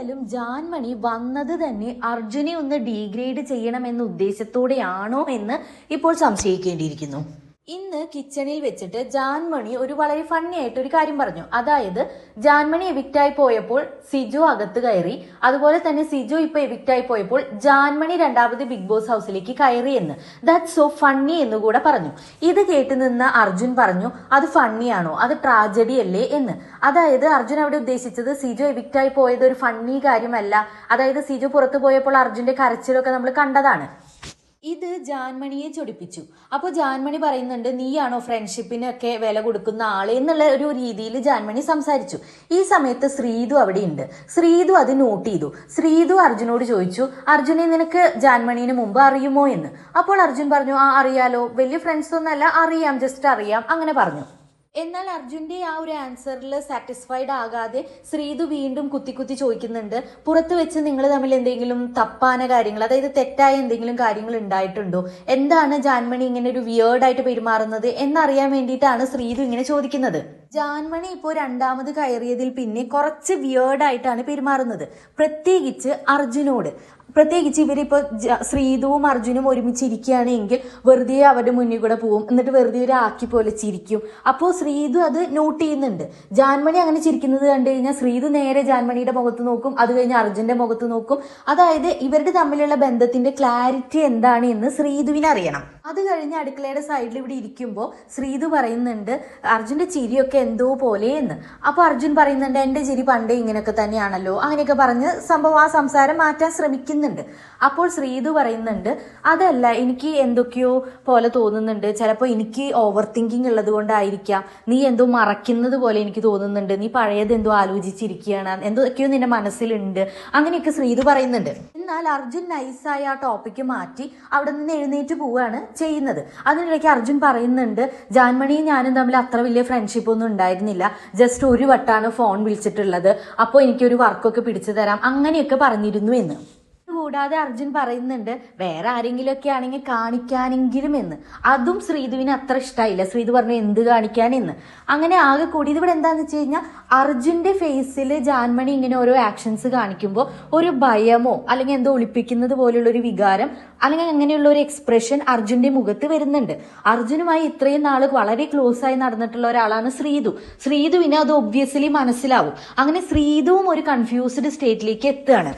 എന്തായാലും ജാൻമണി വന്നത് തന്നെ അർജുനെ ഒന്ന് ഡീഗ്രേഡ് ചെയ്യണമെന്ന ഉദ്ദേശത്തോടെയാണോ എന്ന് ഇപ്പോൾ സംശയിക്കേണ്ടിയിരിക്കുന്നു. ഇന്ന് കിച്ചണിൽ വെച്ചിട്ട് ജാൻമണി ഒരു വളരെ ഫണ്ണി ആയിട്ട് ഒരു കാര്യം പറഞ്ഞു. അതായത് ജാൻമണി എവിക്റ്റായി പോയപ്പോൾ സിജു അകത്ത് കയറി. അതുപോലെ തന്നെ സിജു ഇപ്പൊ എവിക്റ്റായി പോയപ്പോൾ ജാൻമണി രണ്ടാമത് ബിഗ് ബോസ് ഹൗസിലേക്ക് കയറി എന്ന്. ദാറ്റ് സോ ഫണ്ണി എന്ന് കൂടെ പറഞ്ഞു. ഇത് കേട്ട് നിന്ന അർജുൻ പറഞ്ഞു അത് ഫണ്ണിയാണോ അത് ട്രാജഡി അല്ലേ? എന്ന്. അതായത് അർജുൻ അവിടെ ഉദ്ദേശിച്ചത് സിജു എവിക്റ്റായി പോയത് ഒരു ഫണ്ണി കാര്യമല്ല. അതായത് സിജു പുറത്തു പോയപ്പോൾ അർജുന്റെ കരച്ചിലൊക്കെ നമ്മൾ കണ്ടതാണ്. ഇത് ജാൻമണിയെ ചൊടിപ്പിച്ചു. അപ്പോൾ ജാൻമണി പറയുന്നുണ്ട് നീയാണോ ഫ്രണ്ട്ഷിപ്പിനൊക്കെ വില കൊടുക്കുന്ന ആൾ? എന്നുള്ള ഒരു രീതിയിൽ ജാൻമണി സംസാരിച്ചു. ഈ സമയത്ത് ശ്രീതു അവിടെയുണ്ട്. ശ്രീതു അത് നോട്ട് ചെയ്തു. ശ്രീതു അർജുനോട് ചോദിച്ചു അർജുനെ നിനക്ക് ജാൻമണീന് മുമ്പ് അറിയുമോ? എന്ന്. അപ്പോൾ അർജുൻ പറഞ്ഞു ആ അറിയാലോ. വലിയ ഫ്രണ്ട്സ് ഒന്നല്ല അറിയാം ജസ്റ്റ് അറിയാം. അങ്ങനെ പറഞ്ഞു. എന്നാൽ അർജുന്റെ ആ ഒരു ആൻസറിൽ സാറ്റിസ്ഫൈഡ് ആകാതെ ശ്രീതു വീണ്ടും കുത്തി കുത്തി ചോദിക്കുന്നുണ്ട്. പുറത്ത് വെച്ച് നിങ്ങൾ തമ്മിൽ എന്തെങ്കിലും തപ്പാന കാര്യങ്ങൾ അതായത് തെറ്റായ എന്തെങ്കിലും കാര്യങ്ങൾ ഉണ്ടായിട്ടുണ്ടോ? എന്താണ് ജാൻമണി ഇങ്ങനെ ഒരു വിയേർഡായിട്ട് പെരുമാറുന്നത് എന്നറിയാൻ വേണ്ടിയിട്ടാണ് ശ്രീതു ഇങ്ങനെ ചോദിക്കുന്നത്. ജാൻമണി ഇപ്പോൾ രണ്ടാമത് കയറിയതിൽ പിന്നെ കുറച്ച് വിയേർഡായിട്ടാണ് പെരുമാറുന്നത്. പ്രത്യേകിച്ച് അർജുനോട്. പ്രത്യേകിച്ച് ഇവരിപ്പോൾ ശ്രീതുവും അർജുനും ഒരുമിച്ച് ഇരിക്കുകയാണെങ്കിൽ വെറുതെ അവരുടെ മുന്നിൽ കൂടെ പോവും. എന്നിട്ട് വെറുതെ ഒരു ആക്കി പോലെ ചിരിക്കും അപ്പോൾ ശ്രീതു അത് നോട്ട് ചെയ്യുന്നുണ്ട്. ജാൻമണി അങ്ങനെ ചിരിക്കുന്നത് കണ്ടു കഴിഞ്ഞാൽ ശ്രീതു നേരെ ജാൻമണിയുടെ മുഖത്ത് നോക്കും. അത് കഴിഞ്ഞ് അർജുന്റെ മുഖത്ത് നോക്കും. അതായത് ഇവരുടെ തമ്മിലുള്ള ബന്ധത്തിന്റെ ക്ലാരിറ്റി എന്താണ് എന്ന് ശ്രീതുവിന് അറിയണം. അത് കഴിഞ്ഞ് അടുക്കളയുടെ സൈഡിൽ ഇവിടെ ഇരിക്കുമ്പോൾ ശ്രീതു പറയുന്നുണ്ട് അർജുന്റെ ചിരിയൊക്കെ എന്തോ പോലെ എന്ന് അപ്പോൾ അർജുൻ പറയുന്നുണ്ട് എന്റെ ചിരി പണ്ടേ ഇങ്ങനെയൊക്കെ തന്നെയാണല്ലോ. അങ്ങനെയൊക്കെ പറഞ്ഞ് സംഭവം ആ സംസാരം മാറ്റാൻ ശ്രമിക്കുന്നുണ്ട്. അപ്പോൾ ശ്രീതു പറയുന്നുണ്ട് അതല്ല എനിക്ക് എന്തൊക്കെയോ പോലെ തോന്നുന്നുണ്ട്. ചിലപ്പോൾ എനിക്ക് ഓവർ തിങ്കിങ് ഉള്ളത് കൊണ്ടായിരിക്കാം. നീ എന്തോ മറക്കുന്നത് പോലെ എനിക്ക് തോന്നുന്നുണ്ട്. നീ പഴയത് എന്തോ ആലോചിച്ചിരിക്കുകയാണ്. എന്തൊക്കെയോ നിന്റെ മനസ്സിലുണ്ട്. അങ്ങനെയൊക്കെ ശ്രീതു പറയുന്നുണ്ട്. എന്നാൽ അർജുൻ നൈസായ ആ ടോപ്പിക്ക് മാറ്റി അവിടെ നിന്ന് എഴുന്നേറ്റ് പോവുകയാണ് ചെയ്യുന്നത്. അതിനിടയ്ക്ക് അർജുൻ പറയുന്നുണ്ട് ജാൻമണിയും ഞാനും തമ്മിൽ അത്ര വലിയ ഫ്രണ്ട്ഷിപ്പ് ഒന്നും ഉണ്ടായിരുന്നില്ല. ജസ്റ്റ് ഒരു വട്ടാണ് ഫോൺ വിളിച്ചിട്ടുള്ളത്. അപ്പോൾ എനിക്കൊരു വർക്കൊക്കെ പിടിച്ചു തരാം. അങ്ങനെയൊക്കെ പറഞ്ഞിരുന്നു എന്ന്. കൂടാതെ അർജുൻ പറയുന്നുണ്ട് വേറെ ആരെങ്കിലും ഒക്കെ ആണെങ്കിൽ കാണിക്കാനെങ്കിലും എന്ന് അതും ശ്രീധുവിന് അത്ര ഇഷ്ടമായില്ല ശ്രീധു പറഞ്ഞു എന്ത് കാണിക്കാനെന്ന്? അങ്ങനെ ആകെ കൂടി. ഇവിടെ എന്താന്ന് വെച്ച് കഴിഞ്ഞാൽ അർജുന്റെ ഫേസിൽ ജാൻമണി ഇങ്ങനെ ഓരോ ആക്ഷൻസ് കാണിക്കുമ്പോൾ ഒരു ഭയമോ അല്ലെങ്കിൽ എന്തോ ഒളിപ്പിക്കുന്നത് പോലുള്ള ഒരു വികാരം അല്ലെങ്കിൽ അങ്ങനെയുള്ള ഒരു എക്സ്പ്രഷൻ അർജുന്റെ മുഖത്ത് വരുന്നുണ്ട്. അർജുനുമായി ഇത്രയും നാൾ വളരെ ക്ലോസ് ആയി നടന്നിട്ടുള്ള ഒരാളാണ് ശ്രീധു. ശ്രീതുവിനെ അത് ഒബ്വിയസ്ലി മനസ്സിലാവും. അങ്ങനെ ശ്രീധുവും ഒരു കൺഫ്യൂസ്ഡ് സ്റ്റേറ്റിലേക്ക് എത്തുകയാണ്.